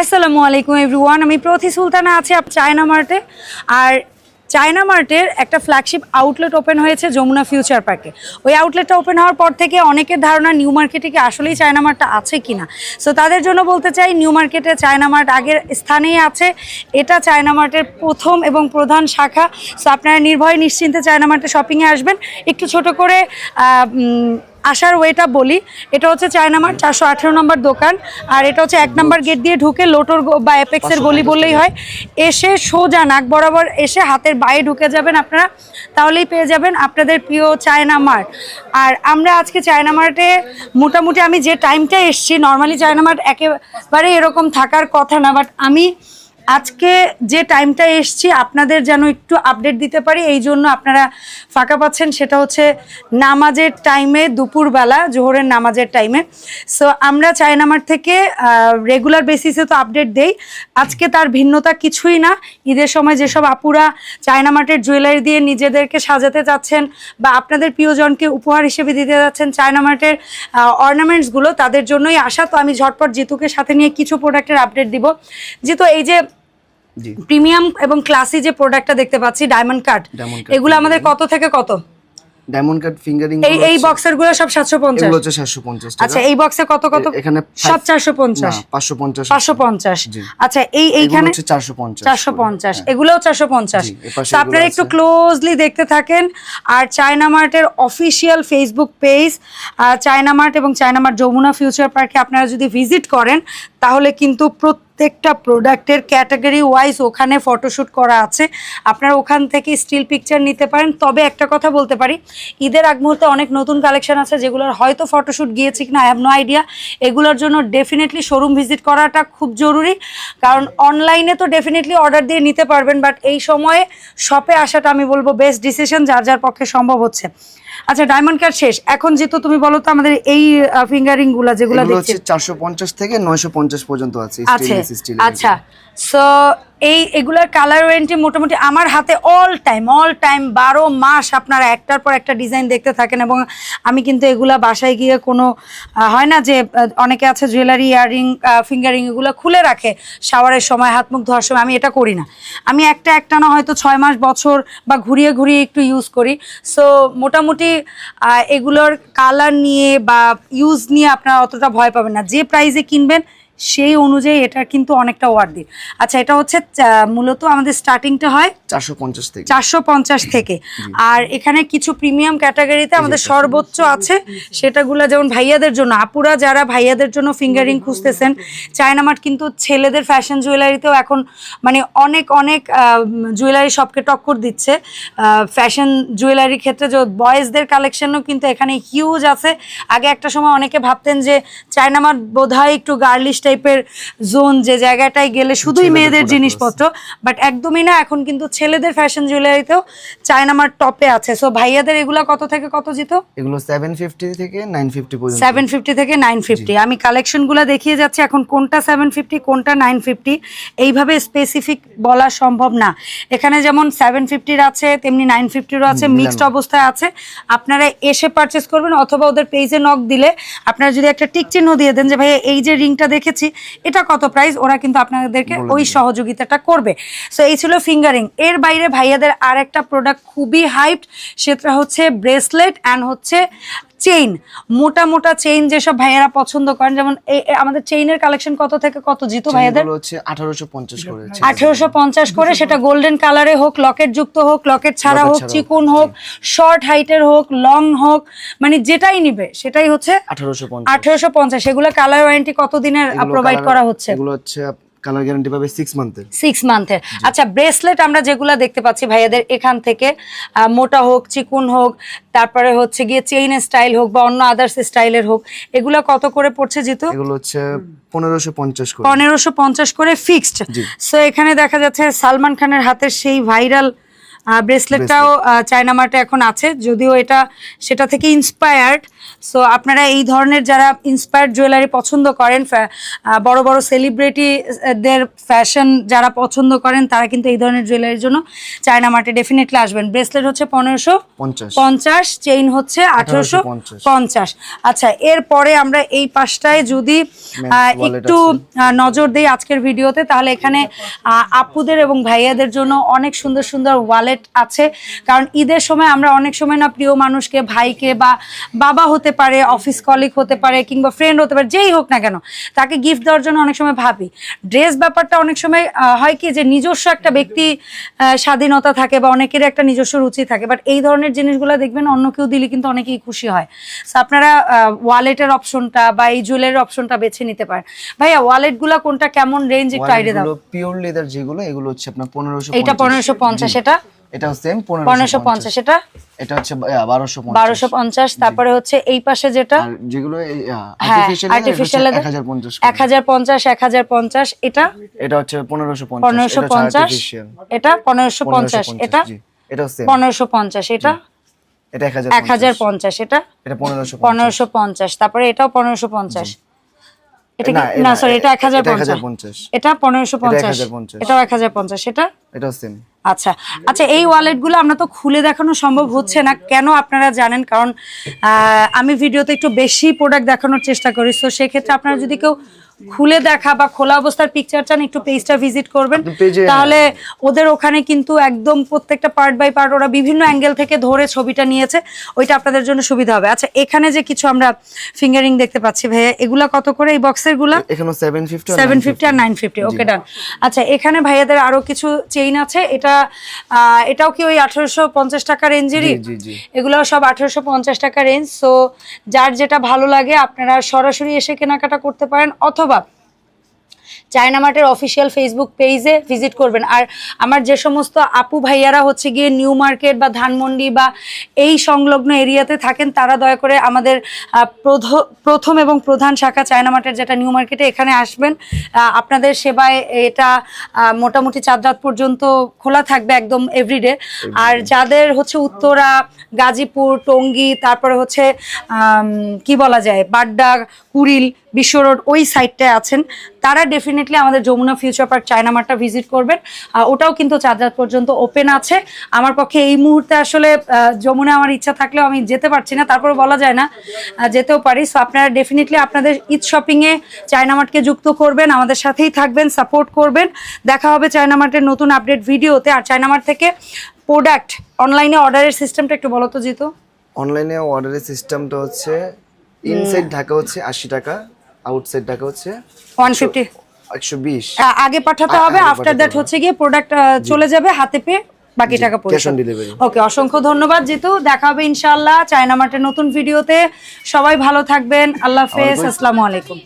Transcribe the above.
আসসালামু আলাইকুম এভরিওয়ান, আমি প্রতি সুলতানা আছি চায়না মার্টে। আর চায়না মার্টের একটা ফ্ল্যাগশিপ আউটলেট ওপেন হয়েছে যমুনা ফিউচার পার্কে ওই আউটলেটটা ওপেন হওয়ার পর থেকে অনেকের ধারণা নিউ মার্কেটে কি আসলেই চায়না মার্টটা আছে কি না? সো তাদের জন্য বলতে চাই নিউ মার্কেটে চায়না মার্ট আগের স্থানেই আছে। এটা চায়না মার্টের প্রথম এবং প্রধান শাখা। সো আপনারা নির্ভয়ে নিশ্চিন্তে চায়না মার্টে শপিংয়ে আসবেন। একটু ছোট করে আসার ওয়েটা বলি এটা হচ্ছে চায়না মার্ট চারশো আঠেরো নম্বর দোকান আর এটা হচ্ছে এক নম্বর গেট দিয়ে ঢুকে লোটোর গো- বা অ্যাপেক্সের গলি বললেই হয়। এসে সোজা নাক বরাবর এসে হাতের বাইরে ঢুকে যাবেন আপনারা তাহলেই পেয়ে যাবেন আপনাদের প্রিয় চায়না মার্ট আর আমরা আজকে চায়না মার্টে মোটামুটি আমি যে টাইমটা এসছি নর্মালি চায়না মার্ট একেবারে এরকম থাকার কথা না বাট আমি আজকে যে টাইমটা এসছি, আপনাদের যেন একটু আপডেট দিতে পারি, এই জন্য আপনারা ফাঁকা পাচ্ছেন, সেটা হচ্ছে নামাজের টাইমে দুপুরবেলা, জোহরের নামাজের টাইমে সো আমরা চায়নামার থেকে রেগুলার বেসিসে তো আপডেট দেই। আজকে তার ভিন্নতা কিছুই না। ঈদের সময় যেসব আপুরা চায়নামার্টের জুয়েলারি দিয়ে নিজেদেরকে সাজাতে চাচ্ছেন বা আপনাদের প্রিয়জনকে উপহার হিসেবে দিতে যাচ্ছেন, চায়নামার্টের অর্নামেন্টসগুলো তাদের জন্যই আসা তো আমি ঝটপট জিতুকে সাথে নিয়ে কিছু প্রোডাক্টের আপডেট দিব। জিতু এই যে প্রিমিয়াম এবং ক্লাসি যে প্রোডাক্টটা দেখতে পাচ্ছি ডায়মন্ড কাট এগুলো আমাদের কত থেকে কত? ডায়মন্ড কাট ফিঙ্গারিং এই এই বক্সেরগুলো সব সাতশো পঞ্চাশ। এগুলো হচ্ছে 750 টাকা। আচ্ছা এই বক্সে কত কত? এখানে সব five- চারশো পঞ্চাশ। না 550 পাঁচশো পঞ্চাশ। জি। আচ্ছা এই এইখানে হচ্ছে 450 চারশো পঞ্চাশ। এগুলোও চারশো পঞ্চাশ। জি, এপাশে তো আপনারা একটু ক্লোজলি দেখতে থাকেন। আর China মার্টের official Facebook page China Mart এবং চায়না মার্ট যমুনা ফিউচার পার্কে আপনারা যদি ভিজিট করেন তাহলে কিন্তু প্রত্যেকটা প্রোডাক্টের ক্যাটাগরি ওয়াইজ ওখানে ফটোশ্যুট করা আছে। আপনারা ওখান থেকে স্টিল পিকচার নিতে পারেন। তবে একটা কথা বলতে পারি, ঈদের আগ মুহূর্তে অনেক নতুন কালেকশন আছে যেগুলোর হয়তো ফটোশ্যুট গিয়েছে কিনা আই হ্যাভ নো আইডিয়া এগুলোর জন্য ডেফিনেটলি শোরুম ভিজিট করাটা খুব জরুরি। কারণ অনলাইনে তো ডেফিনেটলি অর্ডার দিয়ে নিতে পারবেন বাট এই সময়ে শপে আসাটা আমি বলব বেস্ট ডিসিশন যার যার পক্ষে সম্ভব হচ্ছে। আচ্ছা ডায়মন্ড কার্ড শেষ। এখন যেহেতু তুমি বলো তো আমাদের এই ফিঙ্গারিংগুলা যেগুলো দেখছি হচ্ছে 450 থেকে 950 পর্যন্ত আছে আছে স্টেনলেস স্টিল আচ্ছা। সো এই এগুলার কালার ওয়ারেন্টি মোটামুটি আমার হাতে অল টাইম অল টাইম বারো মাস আপনারা একটার পর একটা ডিজাইন দেখতে থাকেন এবং আমি কিন্তু এগুলা বাসায় গিয়ে কোনো হয় না যে অনেকে আছে জুয়েলারি ইয়াররিং ফিঙ্গারিং এগুলো খুলে রাখে শাওয়ারের সময়, হাত মুখ ধোয়ার সময়, আমি এটা করি না। আমি একটা একটা না হয়তো ছয় মাস, বছর বা ঘুরিয়ে ঘুরিয়ে একটু ইউজ করি। সো মোটামুটি এগুলোর কালার নিয়ে বা ইউজ নিয়ে আপনারা অতটা ভয় পাবেন না। যে প্রাইজে কিনবেন সেই অনুযায়ী এটা কিন্তু অনেকটা ওয়ার্দি আচ্ছা এটা হচ্ছে মূলত আমাদের স্টার্টিংটা হয় 450 থেকে। চারশো পঞ্চাশ থেকে। আর এখানে কিছু প্রিমিয়াম ক্যাটাগরিতে আমাদের সর্বোচ্চ আছে সেটাগুলো যেমন ভাইয়াদের জন্য আপুরা যারা ভাইয়াদের জন্য ফিঙ্গারিং খুঁজতেছেন চায়নামার্ট কিন্তু ছেলেদের ফ্যাশন জুয়েলারিতেও এখন মানে অনেক অনেক জুয়েলারি শপকে টক্কর দিচ্ছে। ফ্যাশন জুয়েলারির ক্ষেত্রে যে বয়েজদের কালেকশনও কিন্তু এখানে হিউজ আছে। আগে একটা সময় অনেকে ভাবতেন যে চায়নামার্ট বোধ হয় একটু গার্লিশ টাইপের জোন যে জায়গাটায় গেলে শুধুই মেয়েদের জিনিসপত্র বাট একদমই না এখন কিন্তু ছেলেদের ফ্যাশন জুয়েলারিতেও চায়নামার টপে আছে। সো ভাইয়াদের এগুলা কত থেকে কত জিত? এগুলো 750 থেকে 950 পর্যন্ত। সেভেন ফিফটি থেকে নাইন ফিফটি আমি কালেকশনগুলো দেখিয়ে যাচ্ছি এখন কোনটা সেভেন ফিফটি কোনটা নাইন ফিফটি এইভাবে স্পেসিফিক বলা সম্ভব না। এখানে যেমন সেভেন ফিফটির আছে তেমনি নাইন ফিফটিরও আছে মিক্সড অবস্থায় আছে। আপনারা এসে পারচেস করবেন অথবা ওদের পেজে নক দিলে আপনারা যদি একটা টিক চিহ্ন দিয়ে দেন যে ভাইয়া এই যে রিংটা দেখেছি এটা কত প্রাইস ওরা কিন্তু আপনাদেরকে ওই সহযোগিতাটা করবে। সো এই ছিল ফিঙ্গারিং এর বাইরে ভাইয়াদের আর একটা প্রোডাক্ট খুবই হাইপ সেটা হচ্ছে ব্রেসলেট অ্যান্ড হচ্ছে চেইন মোটা মোটা চেইন যেসব ভাইয়ারা পছন্দ করেন যেমন আমাদের চেইনের কালেকশন কত থেকে কত জিতো ভাইয়াদের? হচ্ছে 1850 করে আছে আঠেরোশো পঞ্চাশ করে সেটা গোল্ডেন কালারে হোক লকেট যুক্ত হোক লকেট ছাড়া হোক চিকুন হোক শর্ট হাইটের হোক লং হোক মানে যেটাই নিবে সেটাই হচ্ছে 1850 আঠেরোশো পঞ্চাশ। এগুলো কালার ওয়ারেন্টি কত দিনের প্রোভাইড করা হচ্ছে? এগুলো হচ্ছে কালার গ্যারান্টি পাবে 6 মান্থের 6 মান্থের আচ্ছা ব্রেসলেট আমরা যেগুলা দেখতে পাচ্ছি ভাইয়াদের এখান থেকে মোটা হোক চিকুন হোক তারপরে হচ্ছে গিয়ে চেইন স্টাইল হোক বা অন্য আদার্স স্টাইলের হোক এগুলা কত করে পড়ছে জিতু? এগুলো হচ্ছে 1550 করে। পনেরোশো পঞ্চাশ করে ফিক্সড সো এখানে দেখা যাচ্ছে সালমান খানের হাতের সেই ভাইরাল ব্রেসলেটটাও চায়না মার্টে এখন আছে যদিও এটা সেটা থেকে ইন্সপায়ার্ড সো আপনারা এই ধরনের যারা ইন্সপায়ার্ড জুয়েলারি পছন্দ করেন বড় বড় সেলিব্রিটিদের ফ্যাশন যারা পছন্দ করেন তারা কিন্তু এই ধরনের জুয়েলারির জন্য চায়না মার্টে ডেফিনেটলি আসবেন। ব্রেসলেট হচ্ছে পনেরোশো পঞ্চাশ। চেইন হচ্ছে আঠেরোশো পঞ্চাশ। আচ্ছা এরপরে আমরা এই পাশটায় যদি একটু নজর দিই আজকের ভিডিওতে তাহলে এখানে আপুদের এবং ভাইয়াদের জন্য অনেক সুন্দর সুন্দর ওয়ালেট আছে। কারণ ঈদের সময় আমরা অনেক সময় না প্রিয় মানুষকে ভাইকে বা বাবা হতে পারে অফিস কলিগ হতে পারে কিংবা ফ্রেন্ড হতে পারে যেই হোক না কেন তাকে গিফট দেওয়ার জন্য অনেক সময় ভাবি। ড্রেস ব্যাপারটা অনেক সময় হয় কি যে নিজস্ব একটা ব্যক্তি স্বাধীনতা থাকে বা অনেকের একটা নিজস্ব রুচি থাকে। বাট এই ধরনের জিনিসগুলো দেখবেন অন্য কেউ দিলে কিন্তু অনেকেই খুশি হয়। So আপনারা ওয়ালেটের অপশনটা বা এই জুয়েলারির অপশনটা বেছে নিতে পারেন। ভাইয়া ওয়ালেটগুলো কোনটা কেমন রেঞ্জ একটু আইডিয়া দাও। পিওর লেদার যেগুলো এগুলো হচ্ছে আপনার পনেরোশো এইটা পনেরোশো পঞ্চাশ এটা? এটাও সেম পনেরোশো পঞ্চাশ। এটা? এটা হচ্ছে বারোশো বারোশো পঞ্চাশ তারপরে হচ্ছে এই পাশে যেটা? আর যেগুলো আর্টিফিশিয়াল আর্টিফিশিয়াল এক হাজার পঞ্চাশ এক হাজার পঞ্চাশ এক হাজার পঞ্চাশ এটা? এটা হচ্ছে পনেরোশো পঞ্চাশ পনেরোশো এটা হচ্ছে পঞ্চাশ artificial। এটা? পনেরোশো পঞ্চাশ 1550 এটা? এটাও সেম পনেরোশো পঞ্চাশ এটা? এটা এক হাজার এক হাজার পঞ্চাশ এটা? এটা পনেরোশো পনেরোশো পঞ্চাশ তারপরে এটাও পনেরোশো পঞ্চাস এটা না, না সরি এটা এক হাজার এটা পঞ্চাশ। 1050 এটা পনেরোশো পঞ্চাশ। 1050 এটাও এক হাজার পঞ্চাশ। এটা? এটাও সেম আচ্ছা। আচ্ছা এই ওয়ালেটগুলো আমরা তো খুলে দেখানো সম্ভব হচ্ছে না। কেন আপনারা জানেন? কারণ আহ, আমি ভিডিওতে একটু বেশি প্রোডাক্ট দেখানোর চেষ্টা করি। তো সেক্ষেত্রে আপনারা যদি কেউ খুলে দেখা বা খোলা অবস্থার পিকচার চান একটু পেজটা ভিজিট করবেন। তাহলে ওদের ওখানে কিন্তু একদম প্রত্যেকটা পার্ট বাই পার্ট ওরা বিভিন্ন অ্যাঙ্গেল থেকে ধরে ছবিটা নিয়েছে। ওইটা আপনাদের জন্য সুবিধা হবে। আচ্ছা এখানে যে কিছু আমরা ফিঙ্গারিং দেখতে পাচ্ছি ভাইয়া এগুলা কত করে এই বক্সেরগুলা? এখানে সেভেন ফিফটি আর নাইন ফিফটি ওকে ডান আচ্ছা এখানে ভাইয়াদের আরও কিছু চেইন আছে। এটা আহ, এটাও কি ওই আঠারোশো পঞ্চাশ টাকা রেঞ্জেরই জি, জি, জি। এগুলো সব আঠারোশো পঞ্চাশ টাকা রেঞ্জ সো যার যেটা ভালো লাগে আপনারা সরাসরি এসে কেনাকাটা করতে পারেন অথবা চায়না মার্টের অফিসিয়াল ফেসবুক পেজে ভিজিট করবেন। আর আমার যে সমস্ত আপু ভাইয়ারা হচ্ছে গিয়ে নিউ মার্কেট বা ধানমন্ডি বা এই সংলগ্ন এরিয়াতে থাকেন তারা দয়া করে আমাদের প্রধ- প্রথম এবং প্রধান শাখা চায়না মার্টের যেটা নিউ মার্কেটে এখানে আসবেন। আপনাদের সেবায় এটা মোটামুটি চার রাত পর্যন্ত খোলা থাকবে একদম এভরিডে আর যাদের হচ্ছে উত্তরা গাজীপুর টঙ্গী তারপরে হচ্ছে কি বলা যায় বাড্ডা কুড়িল বিশ্ব রোড ওই সাইডটায় আছেন তারা ডেফিনেটলি আমাদের যমুনা ফিউচার পার্ক চায়না মার্টটা ভিজিট করবেন। ওটাও কিন্তু চার রাত পর্যন্ত ওপেন আছে। আমার পক্ষে এই মুহূর্তে আসলে যমুনা আমার ইচ্ছা থাকলেও আমি যেতে পারছি না তারপরে বলা যায় না যেতেও পারি। সো আপনারা ডেফিনেটলি আপনাদের ঈদ শপিংয়ে চায়না মার্টকে যুক্ত করবেন আমাদের সাথেই থাকবেন সাপোর্ট করবেন। দেখা হবে চায়না মার্টের নতুন আপডেট ভিডিওতে। আর চায়না মার্ট থেকে প্রোডাক্ট অনলাইনে অর্ডারের সিস্টেমটা একটু বলো তো জিতু। অনলাইনে অর্ডারের সিস্টেমটা হচ্ছে ইনসাইড ঢাকা হচ্ছে আশি টাকা। আউটসাইড ঢাকা হচ্ছে ওয়ান ফিফটি একশো বিশ। আগে পাঠাতে হবে আফটার দ্যাট হচ্ছে গিয়ে প্রোডাক্ট চলে যাবে হাতে পেয়ে বাকি টাকা পরিশোধ ওকে অসংখ্য ধন্যবাদ জিতু। দেখা হবে ইনশাআল্লাহ চায়না মার্টের নতুন ভিডিওতে। সবাই ভালো থাকবেন আল্লাহ হাফেজ আসসালামু আলাইকুম।